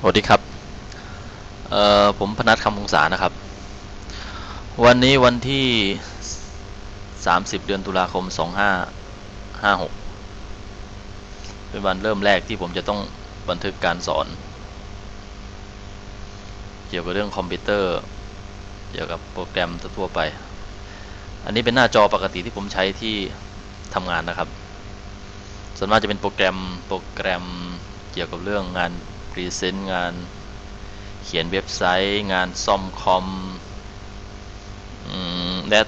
สวัสดีครับ เอ่อ ผมพนัทคำวงศานะครับ วันนี้วันที่ 30 เดือนตุลาคม 2556 เป็นวันเริ่มแรกที่ผมจะต้องบันทึกการสอน เกี่ยวกับเรื่องคอมพิวเตอร์ เกี่ยวกับโปรแกรมทั่วไป อันนี้เป็นหน้าจอปกติที่ผมใช้ที่ทำงานนะครับ ส่วนมากจะเป็นโปรแกรม โปรแกรมเกี่ยวกับเรื่องงาน พรีเซนต์งานเขียนเว็บไซต์ งานซ่อมคอมและ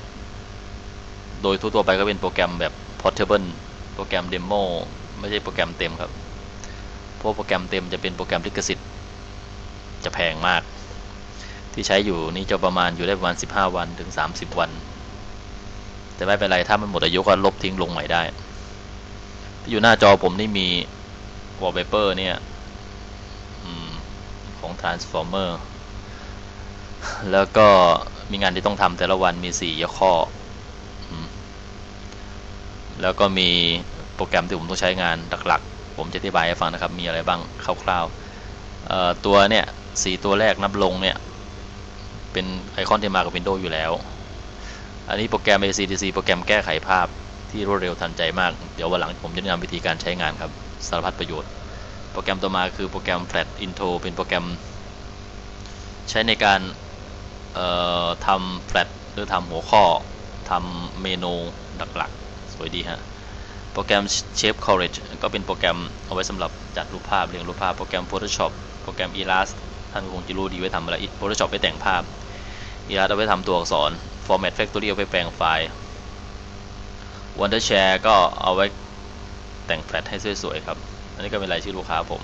โดยทั่วๆไปก็เป็นโปรแกรมแบบ portable โปรแกรมเดโมไม่ใช่โปรแกรมเต็มครับเพราะโปรแกรมเต็มจะเป็นโปรแกรมลิขสิทธิ์ จะแพงมาก ที่ใช้อยู่นี่จะประมาณอยู่ได้ประมาณ 15 วันถึง 30 วัน แต่ไม่เป็นไรถ้ามันหมดอายุก็ลบทิ้งลงใหม่ได้ ที่อยู่หน้าจอผมนี่มี wallpaper เนี่ย ของ transformer แล้วก็มีงานที่ต้องทำแต่ละวันมี 4 ข้อ แล้วก็มีโปรแกรมที่ผมต้องใช้งานหลักๆ ผมจะอธิบายให้ฟังนะครับ มีอะไรบ้างคร่าวๆตัวเนี่ยสตัวแรกนับลงเนี่ย เป็นไอคอนที่มากับ Windows อยู่แล้ว อันนี้โปรแกรม ACDC โปรแกรมแก้ไขภาพที่รวดเร็วทันใจมาก เดี๋ยววันหลังผมจะแนะนำวิธีการใช้งานครับ สารพัดประโยชน์ โปรแกรมต่อมาคือโปรแกรม Flat Intro เป็นโปรแกรม ใช้ในการทำ Flat หรือทำหัวข้อทำเมนูหลักๆ สวยดีฮะ โปรแกรม Shape College ก็เป็นโปรแกรมเอาไว้สำหรับจัดรูปภาพเรียงรูปภาพโปรแกรม Photoshop โปรแกรม Elast ท่านคงจะรู้ดีไว้ทำอะไร Photoshop ไว้แต่งภาพ Elast เอาไว้ทำตัวอักษร Format Factory เอาไว้แปลงไฟล์ Wondershare ก็เอาไว้แต่งแฟลชให้สวยๆครับ อันนี้ก็เป็นรายชื่อลูกค้าผม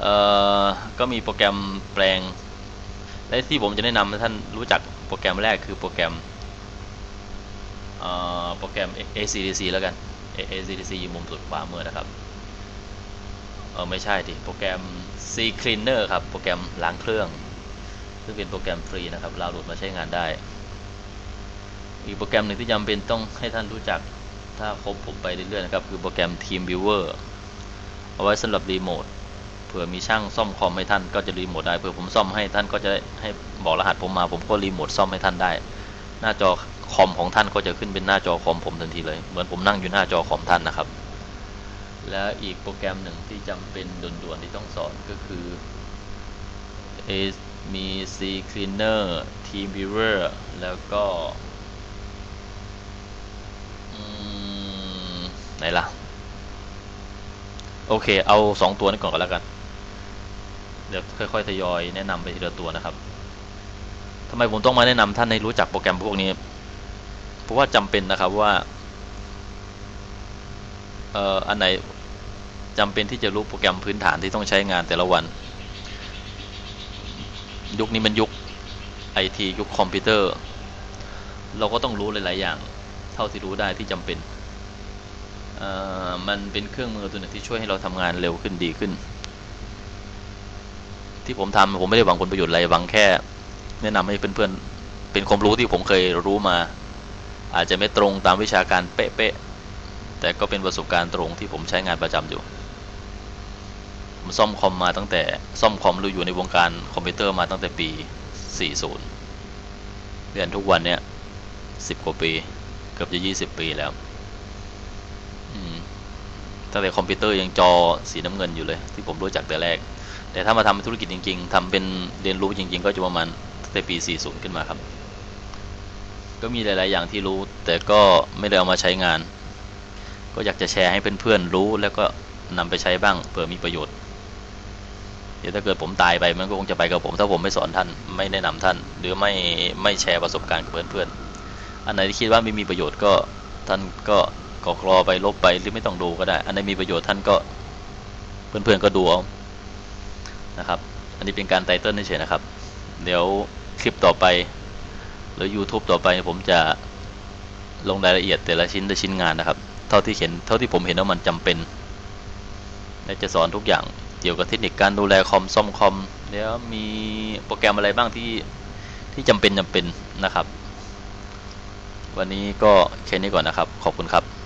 เอ่อก็มีโปรแกรมแปลง และที่ผมจะแนะนำให้ท่านรู้จักโปรแกรมแรกคือโปรแกรมเอ่อโปรแกรม ACDC แล้วกัน ACDC อยู่มุมสุดขวามือนะครับเออไม่ใช่ดิโปรแกรม C Cleaner ครับ โปรแกรมล้างเครื่อง ซึ่งเป็นโปรแกรมฟรีนะครับดาวโหลดมาใช้งานได้ อีกโปรแกรมหนึ่งที่จำเป็นต้องให้ท่านรู้จักถ้าครบผมไปเรื่อยๆนะครับ คือโปรแกรม Team Viewer เอาไว้สำหรับรีโมทเผื่อมีช่างซ่อมคอมให้ท่านก็จะรีโมทได้เผื่อผมซ่อมให้ท่านก็จะให้บอกรหัสผมมา ผมก็รีโมทซ่อมให้ท่านได้ หน้าจอคอมของท่านก็จะขึ้นเป็นหน้าจอคอมผมทันทีเลย เหมือนผมนั่งอยู่หน้าจอคอมท่านนะครับ และอีกโปรแกรมหนึ่งที่จำเป็นด่วนๆที่ต้องสอนก็คือ A มี C Cleaner Team Viewer แล้วก็ไหนล่ะ โอเค เอาสองตัวนี้ก่อนก็แล้วกัน เดี๋ยวค่อยๆทยอยแนะนำไปทีละตัวนะครับทำไมผมต้องมาแนะนำท่านให้รู้จักโปรแกรมพวกนี้ เพราะว่าจำเป็นนะครับว่า เอ่อ อันไหนจำเป็นที่จะรู้โปรแกรมพื้นฐานที่ต้องใช้งานแต่ละวัน ยุคนี้มันยุคไอทียุคคอมพิวเตอร์ เราก็ต้องรู้หลาย ๆ อย่าง เท่าที่รู้ได้ที่จำเป็น มันเป็นเครื่องมือตัวหนึ่งที่ช่วยให้เราทำงานเร็วขึ้นดีขึ้น ที่ผมทำผมไม่ได้หวังผลประโยชน์อะไรหวังแค่ แนะนำให้เพื่อนๆเป็นความรู้ที่ผมเคยรู้มา อาจจะไม่ตรงตามวิชาการเป๊ะๆแต่ก็เป็นประสบการณ์ตรงที่ผมใช้งานประจำอยู่ผมซ่อมคอมมาตั้งแต่ซ่อมคอมรู้อยู่ในวงการคอมพิวเตอร์มาตั้งแต่ปี 40เรียนทุกวันเนี้ย10 กว่าปี เกือบจะ 20 ปีแล้ว ตั้งแต่คอมพิวเตอร์ยังจอสีน้ำเงินอยู่เลย ที่ผมรู้จักแต่แรก แต่ถ้ามาทำธุรกิจจริง ๆทำเป็นเรียนรู้จริง ๆ ก็จะประมาณตั้งแต่ปี 40 ขึ้นมาครับ ก็มีหลาย ๆ อย่างที่รู้ แต่ก็ไม่ได้เอามาใช้งาน ก็อยากจะแชร์ให้เพื่อนๆรู้ แล้วก็นำไปใช้บ้างเผื่อมีประโยชน์เดี๋ยวถ้าเกิดผมตายไปมันก็คงจะไปกับผม ถ้าผมไม่สอนท่านไม่แนะนำท่าน หรือไม่ไม่แชร์ประสบการณ์กับเพื่อนๆอันไหนที่คิดว่าไม่มีประโยชน์ก็ท่านก็ กอกรอไปลบไปหรือไม่ต้องดูก็ได้ อันไหนมีประโยชน์ท่านก็เพื่อนๆก็ดูเอานะครับ อันนี้เป็นการไตเติ้ลเฉยๆนะครับ เดี๋ยวคลิปต่อไป หรือ YouTube ต่อไปผมจะลงรายละเอียดแต่ละชิ้นแต่ชิ้นงานนะครับ เท่าที่เห็นเท่าที่ผมเห็นว่ามันจำเป็นและจะสอนทุกอย่างเกี่ยวกับเทคนิคการดูแลคอมซ่อมคอมแล้วมีโปรแกรมอะไรบ้างที่ที่จำเป็นจำเป็นนะครับ วันนี้ก็แค่นี้ก่อนนะครับ ขอบคุณครับ